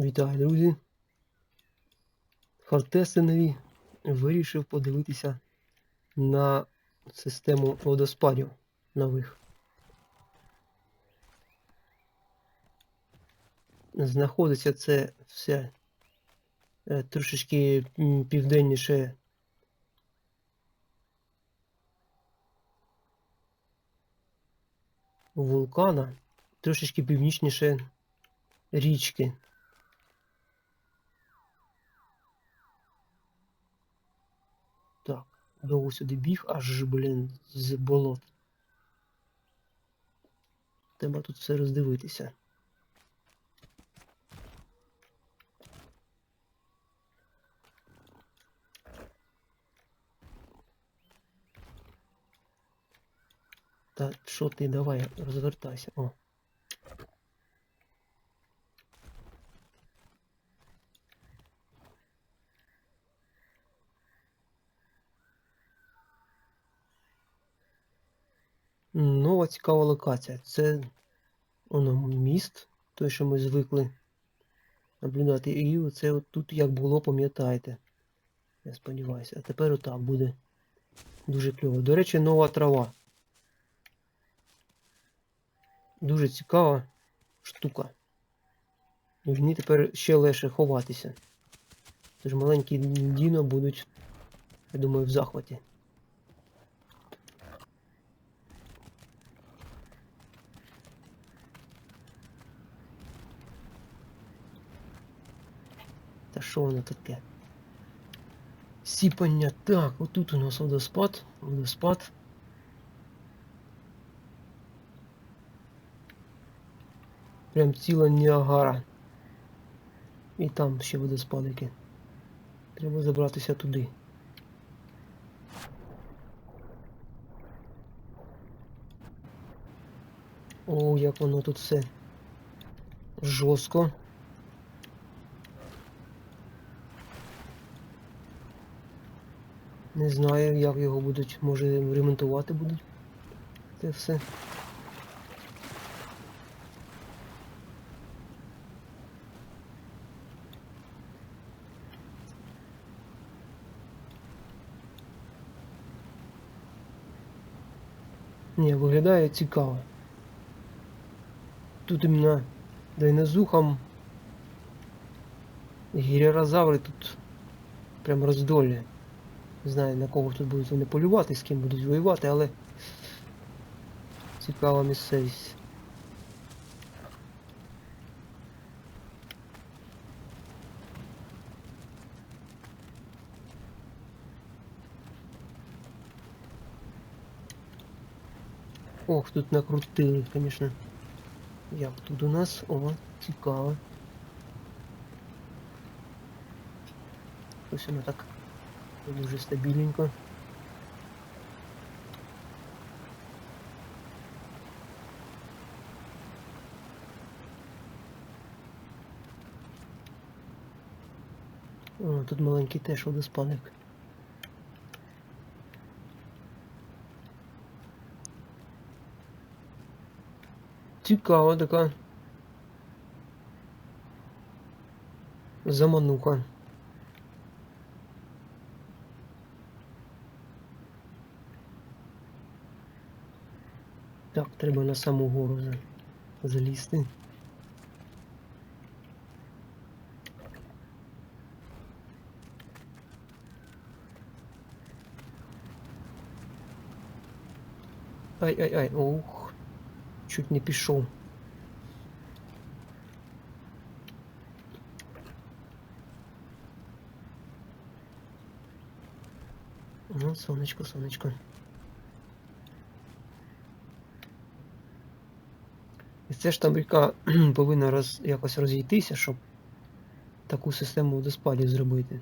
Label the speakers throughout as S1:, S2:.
S1: Вітаю, друзі. Фортеси нові. Вирішив подивитися на систему водоспадів нових. Знаходиться це все е, трошечки південніше вулкана, трошечки північніше річки. Так, довго сюди біг, аж, блін, з болот. Треба тут все роздивитися. Та що ти, давай, розвертайся. О. Нова цікава локація. Це воно міст, той, що ми звикли наблюдати. І оце от тут як було, пам'ятаєте. Я сподіваюся. А тепер отак буде дуже кльово. До речі, нова трава. Дуже цікава штука. І в ній тепер ще легше ховатися. Тож маленькі діно будуть, я думаю, в захваті. Та що воно таке? Сіпання. Так, отут у нас водоспад. Водоспад. Прям ціла Ніагара. І там ще водоспадики. Треба забратися туди. О, як воно тут все жорстко. Не знаю, як його будуть, може ремонтувати будуть. Це все. Ні, виглядає цікаво. Тут іменно дайнозухам гіріозаври тут прям роздолі. Не знаю на кого тут будуть вони полювати, з ким будуть воювати, але цікава місцевість. Ох, тут накрутили, конечно. Як тут у нас? О, цікаво. Ось воно так дуже стабільненько. О, тут маленький теж водоспадик. Цікава така. Замануха. Так, треба на саму гору залізти. Ай-ай-ай, ух, чуть не пішов. Ну, сонечко, сонечко. Ж там повинна роз, якось розійтися, щоб таку систему водоспадів зробити.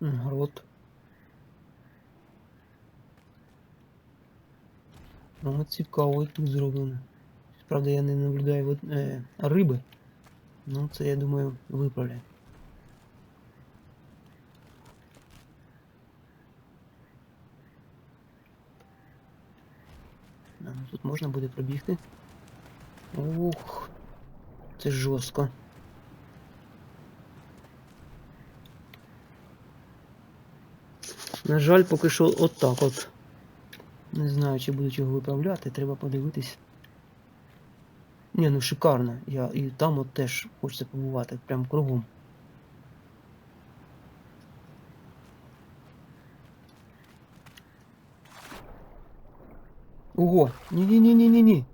S1: Грот. Ну, цікаво і тут зроблено. Правда, я не наблюдаю е, риби. Ну, це я думаю виправляю. Тут можна буде пробігти. Ух. Це жорстко. На жаль, поки що отак от. Не знаю, чи будуть його виправляти, треба подивитись. Ні, ну шикарно. Я і там от теж хочеться побувати, прям кругом. Ого! Ні-ні-ні-ні-ні-ні.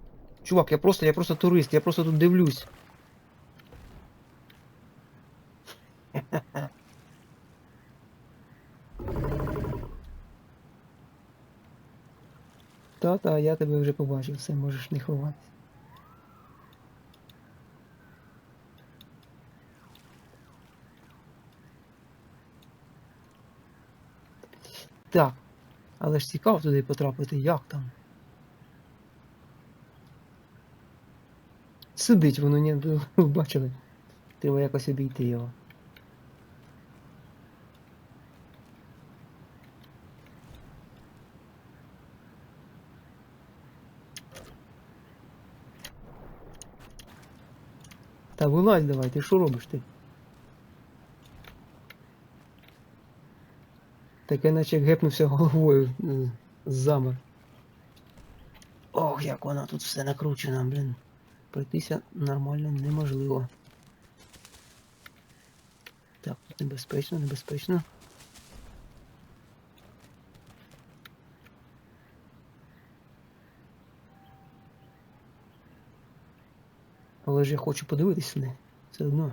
S1: Чувак, я просто, я просто турист, я просто тут дивлюсь. Та-та, я тебе вже побачив, все, можеш не ховатися. Так. Але ж цікаво туди потрапити, як там. Сидить воно, ні, бачили. Треба якось обійти його. Та вилазь давай, ти що робиш ти? Таке наче гепнувся головою замер. Ох, як вона тут все накручена, блін. Пройтися нормально неможливо. Так, тут небезпечно, небезпечно. Але ж я хочу подивитися них. Все одно.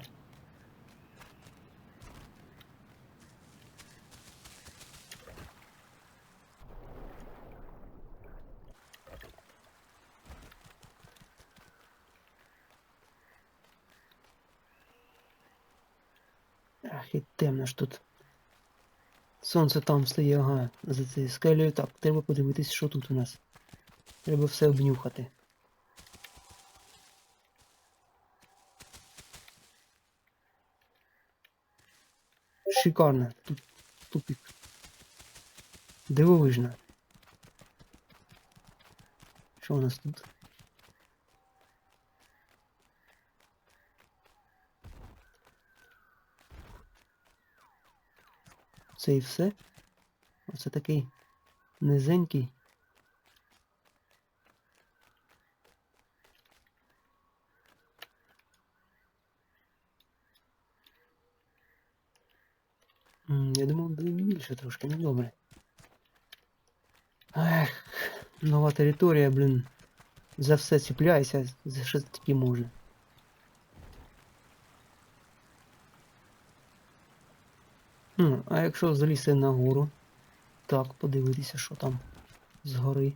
S1: Ах, ж тут. Сонце там стає, ага, за цією скелею. Так, треба подивитись, що тут у нас. Треба все обнюхати. Шикарно. Тут тупик. Дивовижно. Що у нас тут? Це і все? Оце такий низенький. Я думав, буде більше трошки, ну добре. Ех, нова територія, блін. За все ціпляйся, за що тільки можна. Ну, а якщо залізти на гору, так, подивитися, що там згори.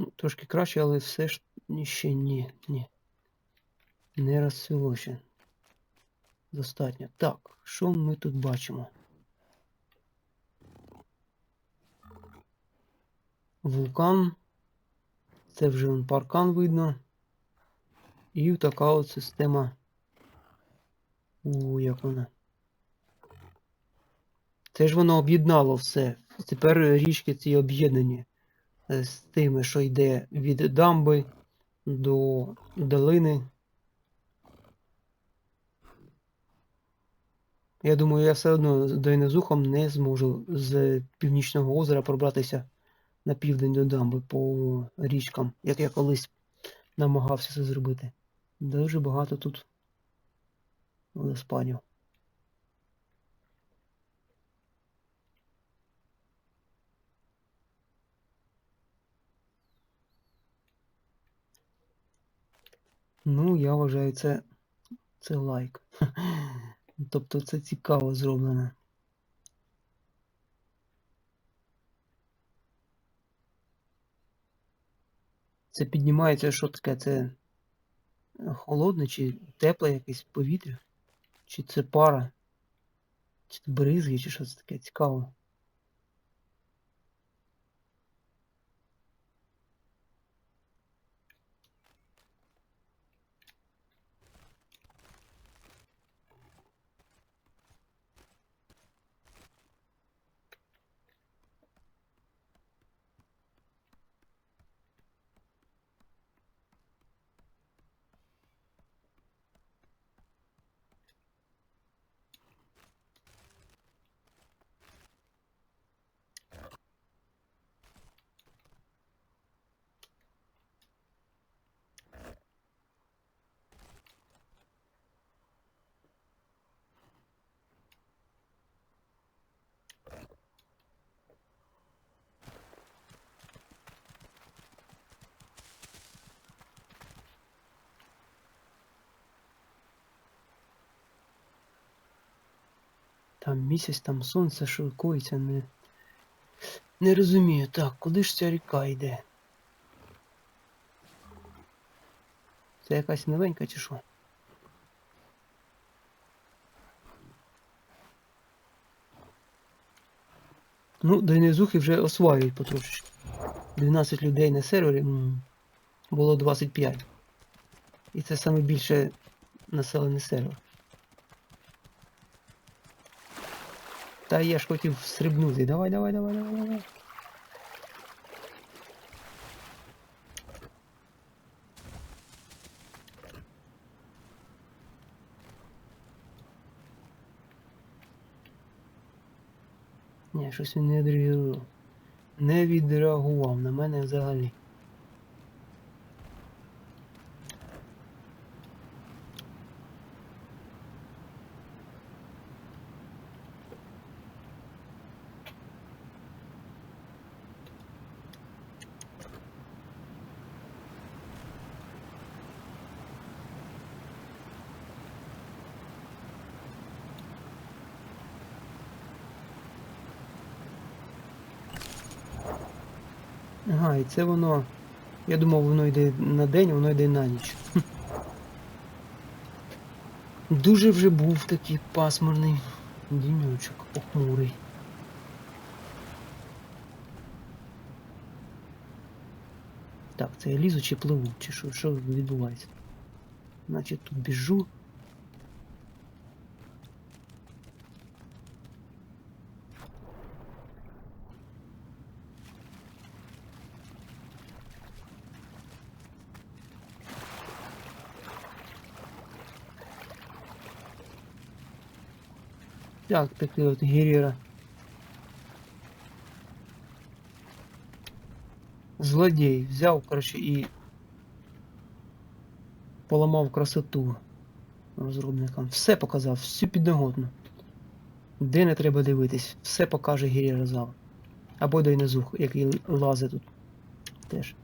S1: Ну, трошки краще, але все ж ще ні, ні. Не розцвіло ще. Достатньо. Так, що ми тут бачимо? Вулкан. Це вже паркан видно. І така от система. У, як вона. Це ж воно об'єднало все. Тепер річки ці об'єднані з тими, що йде від дамби до долини. Я думаю, я все одно з Дойнозухом не зможу з північного озера пробратися на південь до дамби по річкам, як я колись намагався це зробити. Дуже багато тут водоспадів. Ну, я вважаю, це це лайк. Тобто це цікаво зроблено. Це піднімається що таке? Це холодне чи тепле якесь повітря? Чи це пара? Чи це бризги, чи що це таке цікаво? Там місяць, там сонце, що коїться, не. Не розумію. Так, куди ж ця ріка йде? Це якась новенька чи що? Ну, Дайнезухи вже осваюють потрошечки. 12 людей на сервері було 25. І це саме більше населений сервер. Та я ж хотів стрибнути. Давай, давай, давай, давай, давай. Ні, щось він не відреагував. Не відреагував на мене взагалі. Ага, і це воно. Я думав, воно йде на день, воно йде на ніч. Дуже вже був такий пасмурний діньочок, похмурий. Так, це я лізу чи пливу, чи що, що відбувається? Значить тут біжу. Так, такий от Герера. Злодій взяв, коротше, і поламав красоту розробникам. Все показав, всю підноготну. Де не треба дивитись, все покаже Герера зал. Або Дайнезух, який лазить тут теж.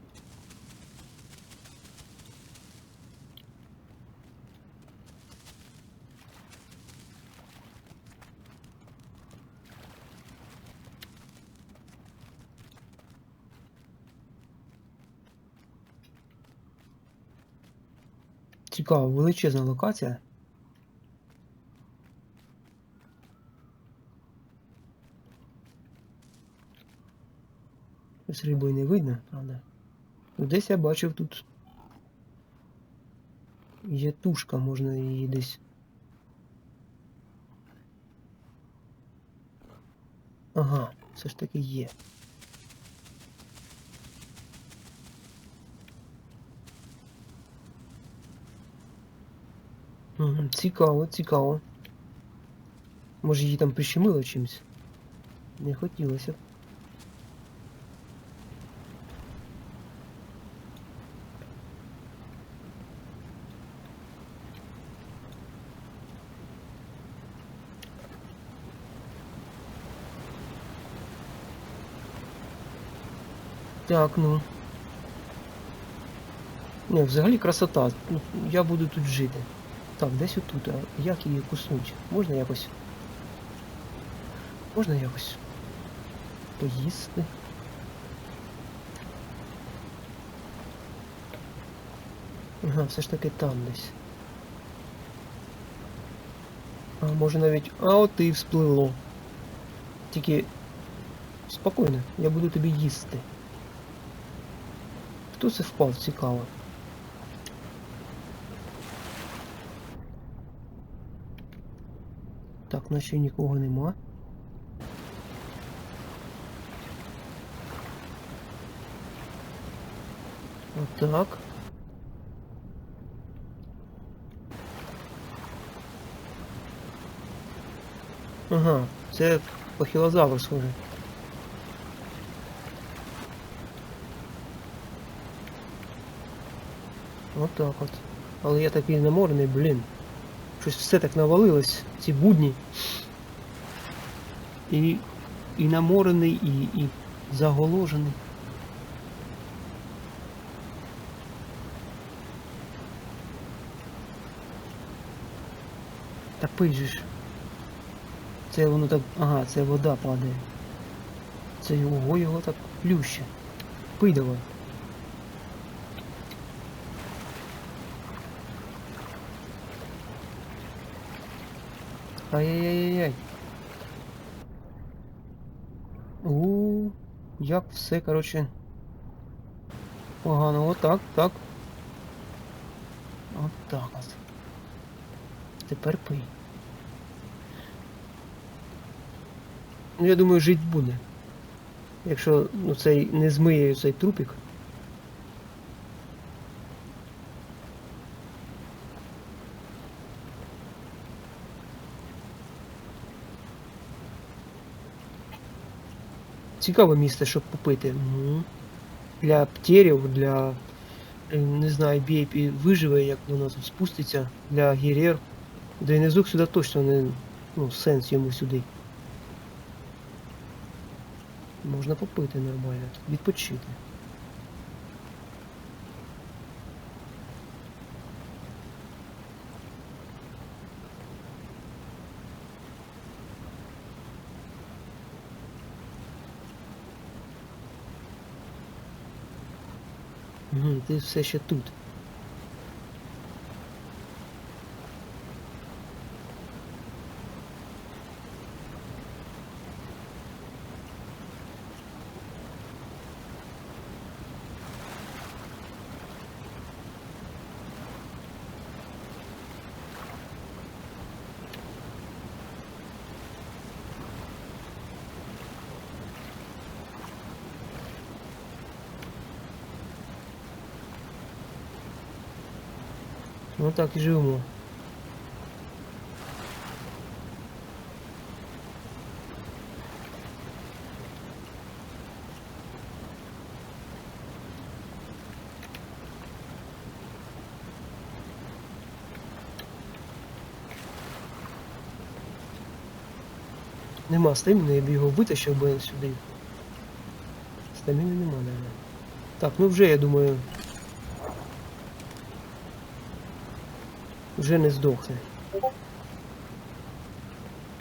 S1: Цікаво, величезна локація. Щось рибою не видно, правда. Десь я бачив тут. Є тушка, можна її десь. Ага, все ж таки є. Цікаво, цікаво. Може її там прищемило чимось? Не хотілося б. Так, ну. Не, взагалі красота. Ну, Я буду тут жити. Так, десь отут. А як її куснуть? Можна якось? Можна якось поїсти? Ага, все ж таки там десь. А може навіть... А от і вспливло. Тільки... Спокійно, я буду тобі їсти. Хто це впав, цікаво. Так, наче нікого нема. Отак. Ага, це пахілозавр схоже. Отак от. Але я такий наморений, блін. Щось все так навалилось, ці будні. І. І наморений, і. і заголожений. Та ж. Це воно так. Ага, це вода падає. Це його його так плюще. Пий давай. Ай-яй-яй-яй. У, як все, короче. Погано, отак, так. От так от. Тепер пий. Ну, я думаю, жить буде. Якщо ну, цей не змиє цей трупик. Цікаве місце, щоб купити. Угу. Для птерів, для. е, Не знаю, BAP виживе, як воно там спуститься, для гірєр. Дейнезук сюди точно не. Ну, сенс йому сюди. Можна попити нормально, відпочити. Угу, ти все ще тут. Ну так і живемо. Нема стаміни, я б його витащив би сюди. Стаміни нема, наверное. Так, ну вже я думаю. Вже не здохне.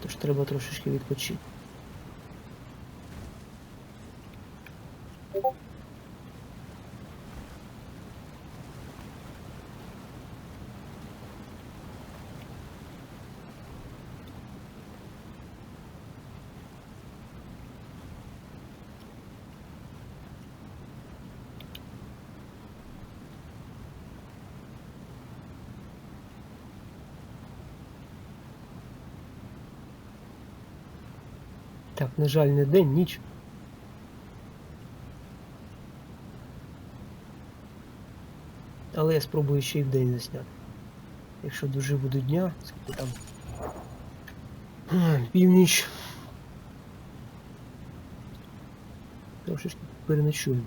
S1: Тож треба трошечки відпочити. Так, на жаль, не день, ніч. Але я спробую ще й в день засняти. Якщо доживу до дня, скільки там. Північ. Трошечки переночуємо.